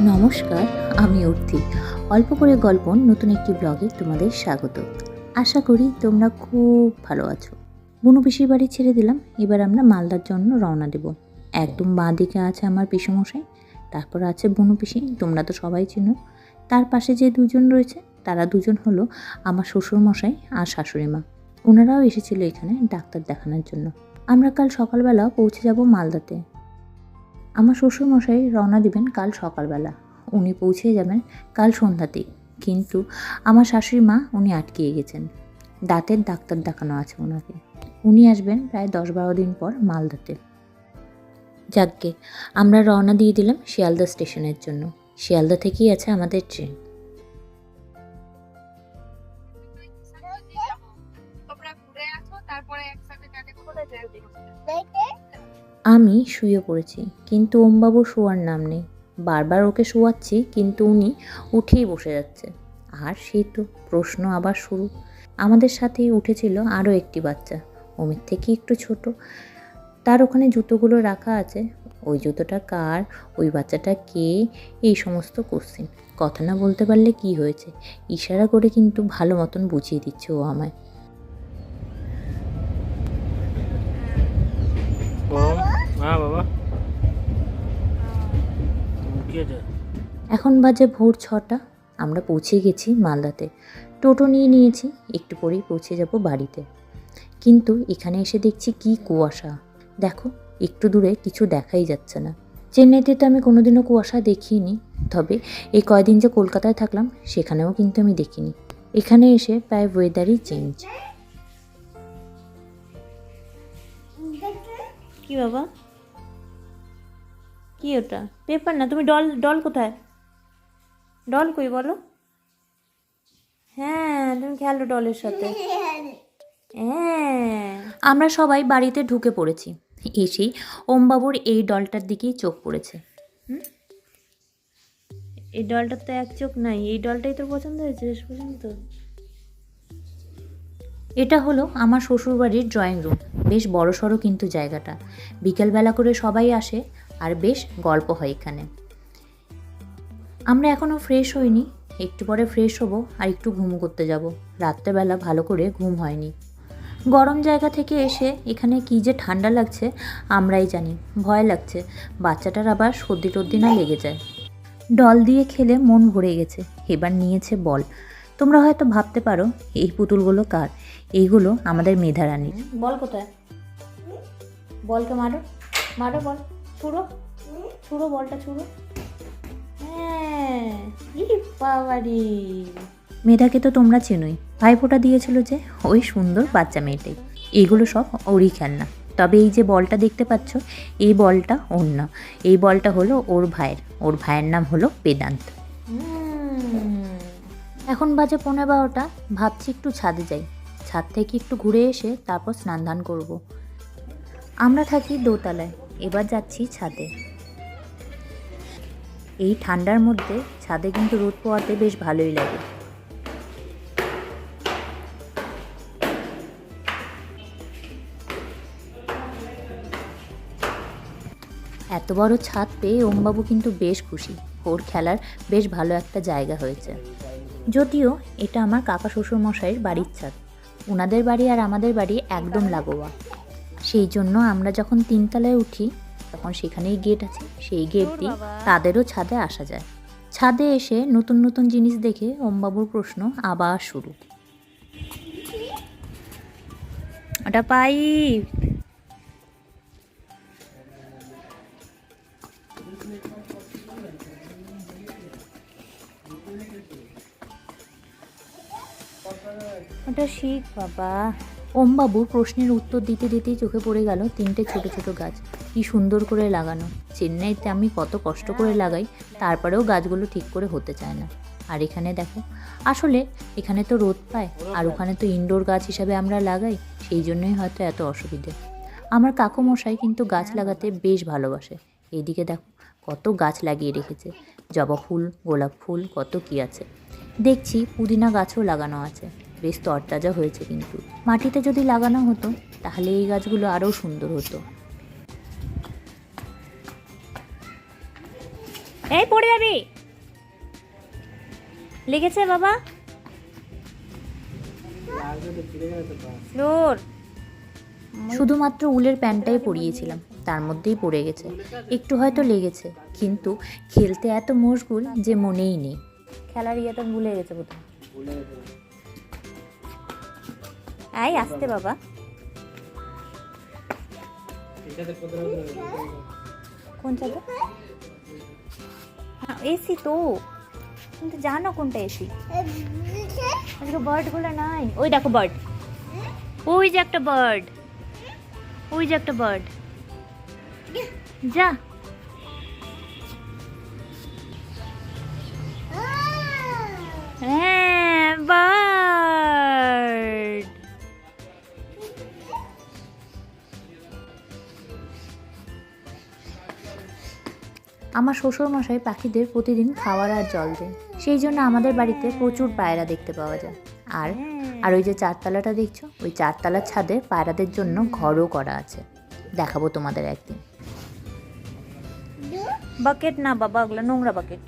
নমস্কার, আমি অর্থি অল্প করে গল্প, নতুন একটি ব্লগে তোমাদের স্বাগত। আশা করি তোমরা খুব ভালো আছো। বুনু পিসির বাড়ি ছেড়ে দিলাম, এবার আমরা মালদার জন্য রওনা দেব। একদম বাঁ দিকে আছে আমার পিসমশাই, তারপর আছে বুনু পিসি, তোমরা তো সবাই চিনো। তার পাশে যে দুজন রয়েছে, তারা দুজন হলো আমার শ্বশুরমশাই আর শাশুড়ি মা ওনারাও এসেছিল এখানে ডাক্তার দেখানোর জন্য। আমরা কাল সকালবেলা পৌঁছে যাব মালদাতে। আমার শ্বশুরমশাই রওনা দিবেন কাল সকালবেলা। উনি পৌঁছে যাবেন কাল সন্ধ্যাতেই। কিন্তু আমার শাশুড়ি মা উনি আটকিয়ে গেছেন। দাঁতের ডাক্তার দেখানো আছে ওনাকে। উনি আসবেন প্রায় দশ বারো দিন পর মালদাতে। যাকগে আমরা রওনা দিয়ে দিলাম শিয়ালদা স্টেশনের জন্য। শিয়ালদা থেকেই আছে আমাদের ট্রেন। আমি শুয়ে পড়েছি, কিন্তু ওমবাবু শোয়ার নাম নেই। বারবার ওকে শোয়াচ্ছি, কিন্তু উনি উঠেই বসে যাচ্ছে। আর সেই তো প্রশ্ন আবার শুরু। আমাদের সাথেই উঠেছিল আরও একটি বাচ্চা। ওমের থেকে একটু ছোট। তার ওখানে জুতোগুলো রাখা আছে। ওই জুতোটা কার? ওই বাচ্চাটা কে? এই সমস্ত কোশ্চেন কথা না বলতে পারলে কি হয়েছে? ইশারা করে কিন্তু ভালো মতন বুঝিয়ে দিচ্ছে ও আমায়। হ্যাঁ বাবা। এখন বাজে ভোর ছটা আমরা পৌঁছে গেছি মালদাতে। টোটো নিয়ে নিয়েছি একটু পরেই পৌঁছে যাব বাড়িতে। কিন্তু এখানে এসে দেখছি কি কুয়াশা। দেখো একটু দূরে কিছু দেখাই যাচ্ছে না। চেন্নাইতে তো আমি কোনোদিনও কুয়াশা দেখিনি তবে এই কয়দিন যে কলকাতায় থাকলাম সেখানেও কিন্তু আমি দেখিনি। এখানে এসে প্রায় ওয়েদারই চেঞ্জ কি বাবা? কি ওটা? পেপার না তুমি ডল ডল কোথায়? ডল কই বলো? হ্যাঁ তুমি খেলো ডলের সাথে। হ্যাঁ। আমরা সবাই বাড়িতে ঢুকে পড়েছি। এসেই ওমবাবুর এই ডলটার দিকেই চোখ পড়েছে? এই ডলটার তো এক চোখ নাই। এই ডলটাই তোর পছন্দ হয়েছে শেষ পর্যন্ত? এটা হলো আমার শ্বশুরবাড়ির ড্রয়িং রুম বেশ বড় সড়ো কিন্তু জায়গাটা। বিকেলবেলা করে সবাই আসে আর বেশ গল্প হয় এখানে। আমরা এখনও ফ্রেশ হইনি, একটু পরে ফ্রেশ হব আর একটু ঘুম করতে যাব। রাত্রেবেলা ভালো করে ঘুম হয়নি। গরম জায়গা থেকে এসে এখানে কি যে ঠান্ডা লাগছে, আমরাই জানি। ভয় লাগছে, বাচ্চাটার আবার সর্দি টর্দি না লেগে যায়। ডল দিয়ে খেলে মন ভরে গেছে, এবার নিয়েছে বল। তোমরা হয়তো ভাবতে পারো, এই পুতুলগুলো কার? এইগুলো আমাদের মেধারানীর। বল কোথায়? বলকে মারো মারো বল। ছুড়ো ছুড়ো বলটা ছুড়ো হ্যাঁ বাবারি। মেধাকে তো তোমরা চেনোই। ভাইফোঁটা দিয়েছিল যে ওই সুন্দর বাচ্চা মেয়েটাই। এগুলো সব ওরই খেলনা। তবে এই যে বলটা দেখতে পাচ্ছ এই বলটা ওর না। এই বলটা হলো ওর ভাইয়ের। ওর ভাইয়ের নাম হলো বেদান্ত। এখন বাজে পনেরো বারোটা। ভাবছি একটু ছাদে যাই। ছাদ থেকে একটু ঘুরে এসে তারপর স্নান ধান করব। আমরা থাকি দোতলায়। এবার যাচ্ছি ছাদে। এই ঠান্ডার মধ্যে ছাদে কিন্তু রোদ পোয়াতে বেশ ভালোই লাগে। এত বড় ছাদ পেয়ে ওমবাবু কিন্তু বেশ খুশি। ওর খেলার বেশ ভালো একটা জায়গা হয়েছে। যদিও এটা আমার কাকা শ্বশুর মশাইয়ের বাড়ির ছাদ। ওনাদের বাড়ি আর আমাদের বাড়ি একদম লাগোয়া। সেই জন্য আমরা যখন তিনতলায় উঠি তখন সেখানেই গেট আছে। সেই গেট দিয়ে তাদেরও ছাদে আসা যায়। ছাদে এসে নতুন নতুন জিনিস দেখে ওমবাবুর প্রশ্ন আবার শুরু। ওটা পাইপ। ওটা শিখ বাবা। ওমবাবুর প্রশ্নের উত্তর দিতে দিতেই চোখে পড়ে গেল তিনটে ছোট ছোট গাছ। কি সুন্দর করে লাগানো। চেন্নাইতে আমি কত কষ্ট করে লাগাই, তারপরেও গাছগুলো ঠিক করে হতে চায় না। আর এখানে দেখো, আসলে এখানে তো রোদ পায়, আর ওখানে তো ইনডোর গাছ হিসাবে আমরা লাগাই, সেই জন্যই হয়তো এত অসুবিধে। আমার কাকু মশাই কিন্তু গাছ লাগাতে বেশ ভালোবাসে। এদিকে দেখো, কত গাছ লাগিয়ে রেখেছে। জবা ফুল, গোলাপ ফুল, কত কি আছে। দেখছি পুদিনা গাছও লাগানো আছে। বেশ তরতাজা হয়েছে কিন্তু। মাটিতে যদি লাগানো হতো তাহলে এই গাছগুলো আরও সুন্দর হতো। এই পড়ে যাবি। লেগেছে বাবা। শুধুমাত্র উলের প্যান্টটাই পরিয়েছিলাম তার মধ্যেই পড়ে গেছে। একটু হয়তো লেগেছে কিন্তু খেলতে এত মশগুল যে মনেই নেই। খেলার ইয়েটা ভুলে গেছে বোধহয়। এই আসতে বাবা। কোন হ্যাঁ এসি তো। কিন্তু জানো কোনটা এসি। আজকে বার্ডগুলো নাই। ওই দেখো বার্ড ওই যে একটা বার্ড ওই যে একটা বার্ড যা। হ্যাঁ আমার শ্বশুরমশাই পাখিদের প্রতিদিন খাওয়ার আর জল দেয়। সেই জন্য আমাদের বাড়িতে প্রচুর পায়রা দেখতে পাওয়া যায়। আর আর ওই যে চারতলাটা দেখছ? ওই চারতলার ছাদে পায়রাদের জন্য ঘরও করা আছে। দেখাবো তোমাদের একদিন। বাকেট না বাবা, ওগুলো নোংরা বাকেট।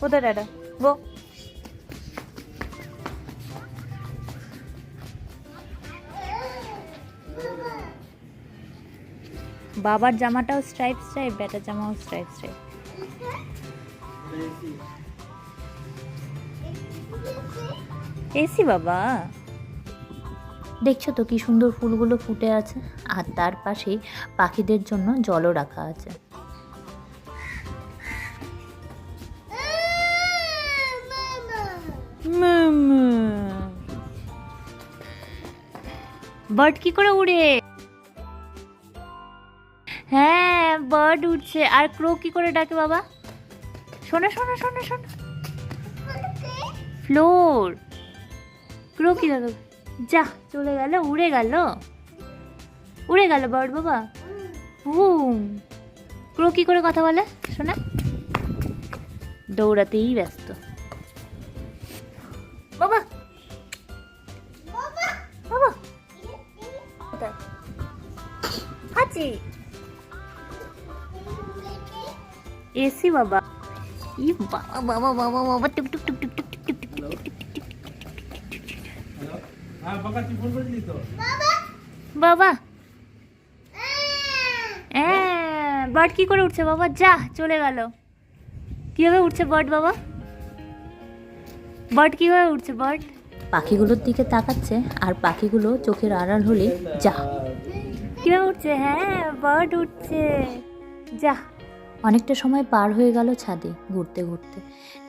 কোথায় দাদা গো বাবার জামাটাও স্ট্রাইপ স্ট্রাইপ বেটার জামাও স্ট্রাইপ স্ট্রাইপ এসি বাবা। দেখছ তো কি সুন্দর ফুলগুলো ফুটে আছে আর তার পাশেই পাখিদের জন্য জলও রাখা আছে। বার্ড কি করে উড়ে? হ্যাঁ বার্ড উঠছে। আর ক্রো কি করে ডাকে বাবা? শোনো শোনো শোনো শোনো। ফ্লোর ক্রো কি ডাকে যা, চলে গেল, উড়ে গেল। উড়ে গেল বার্ড বাবা। হুম ক্রো কি করে কথা বলে? শোনা। দৌড়াতেই ব্যস্ত। এসি বাবা ই বাবা বাবা বাবা বাবা টুক টুক টুক টুক টুক টুক টুক টুক টুক টুক টুক বাবা হ্যাঁ বার্ড কি করে উঠছে বাবা যা চলে গেল কীভাবে উঠছে বার্ড বাবা বার্ড কীভাবে উঠছে বার্ড পাখিগুলোর দিকে তাকাচ্ছে আর পাখিগুলো চোখের আড়াল হলে যা কীভাবে উঠছে হ্যাঁ বার্ড উঠছে যা অনেকটা সময় পার হয়ে গেল ছাদে ঘুরতে ঘুরতে।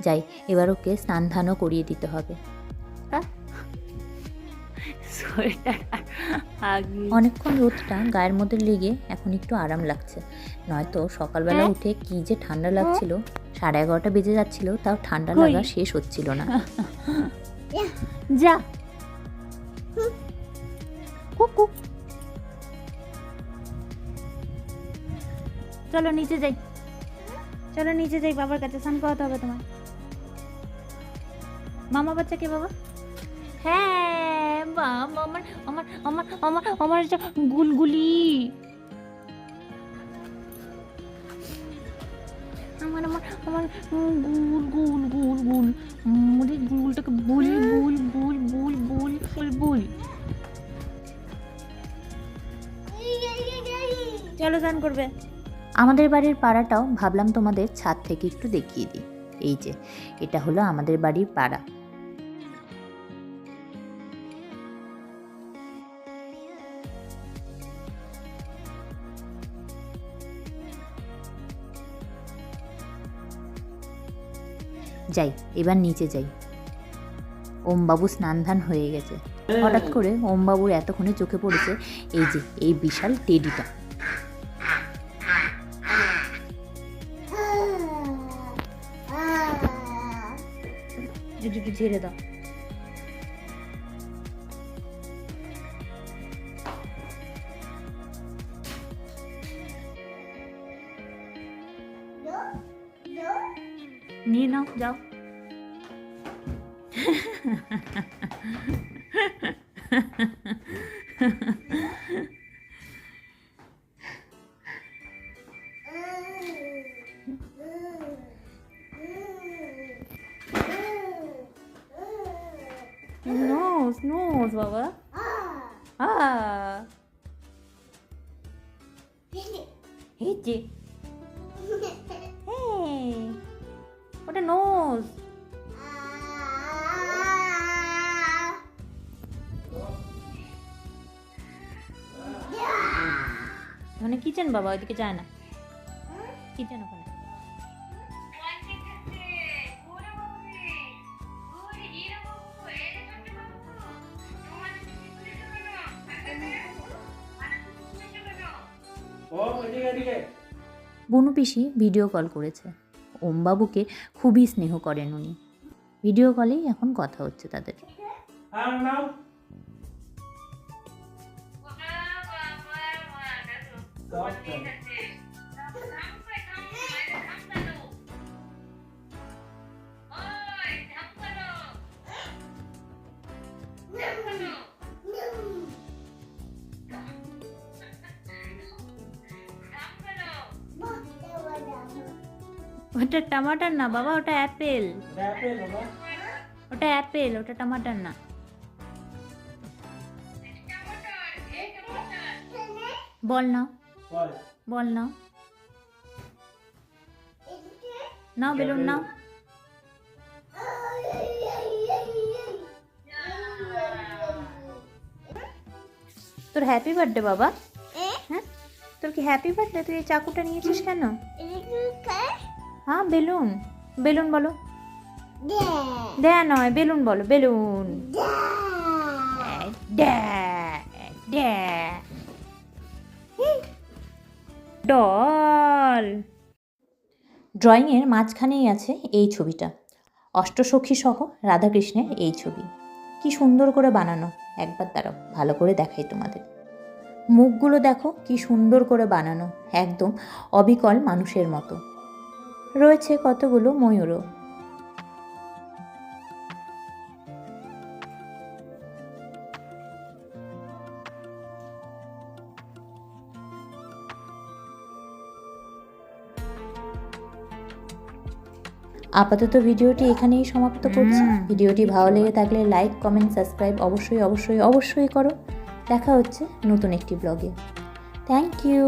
যাই এবার ওকে স্নান ধানও করিয়ে দিতে হবে। অনেকক্ষণ রোদটা গায়ের মধ্যে লেগে এখন একটু আরাম লাগছে। নয়তো সকালবেলা হ্যাঁ? উঠে কি যে ঠান্ডা লাগছিল সাড়ে এগারোটা বেজে যাচ্ছিল তাও ঠান্ডা? লাগা শেষ হচ্ছিল না। যা। চলো নিচে যাই। চলো নিচে যাই বাবার কাছে স্নান করাতে হবে তোমার মামা বাচ্চা কে বাবা? হ্যাঁ বাবা আমার আমার আমার আমার আমার এটা গুলগুলি। আমার আমার আমার গুল গুল গুল গুল। মুড়ি গুলটাকে বুল বুল বুল বুল বুল বুল। বুল চলো স্নান করবে। আমাদের বাড়ির পাড়াটাও ভাবলাম তোমাদের ছাদ থেকে একটু দেখিয়ে দিই। এই যে, এটা হলো আমাদের বাড়ির পাড়া। যাই, এবার নিচে যাই। ওমবাবু স্নান হয়ে গেছে। হঠাৎ করে ওমবাবুর এতক্ষণে চোখে পড়েছে এই যে, এই বিশাল টেডিটা। Cüdü cüdü da. yapıyorsunuz baba? Aa. Hey. What a nose. ওখানে কি বাবা ওইদিকে যায় না কি ওখানে বনু পিসি ভিডিও কল করেছে। ওমবাবুকে খুবই স্নেহ করেন উনি। ভিডিও কলেই এখন কথা হচ্ছে তাদের। ওটা টমাটার না বাবা ওটা অ্যাপেল। ওটা অ্যাপেল ওটা টমাটার না। বল না বল। বল না নাও বেলুন নাও। তোর হ্যাপি বার্থডে বাবা। হ্যাঁ? তোর কি হ্যাপি বার্থডে তুই এই চাকুটা নিয়েছিস কেন? হ্যাঁ বেলুন। বেলুন বলো। দেয়া নয় বেলুন বলো বেলুন। ডল। ড্রয়িংয়ের মাঝখানেই আছে এই ছবিটা। অষ্টসখী সহ রাধাকৃষ্ণের এই ছবি। কি সুন্দর করে বানানো। একবার দাঁড়াও ভালো করে দেখাই তোমাদের। মুখগুলো দেখো কি সুন্দর করে বানানো। একদম অবিকল মানুষের মতো। রয়েছে কতগুলো ময়ূরও আপাতত ভিডিওটি এখানেই সমাপ্ত করছি। ভিডিওটি ভালো লেগে থাকলে লাইক কমেন্ট সাবস্ক্রাইব অবশ্যই অবশ্যই অবশ্যই করো। দেখা হচ্ছে নতুন একটি ব্লগে। Thank you.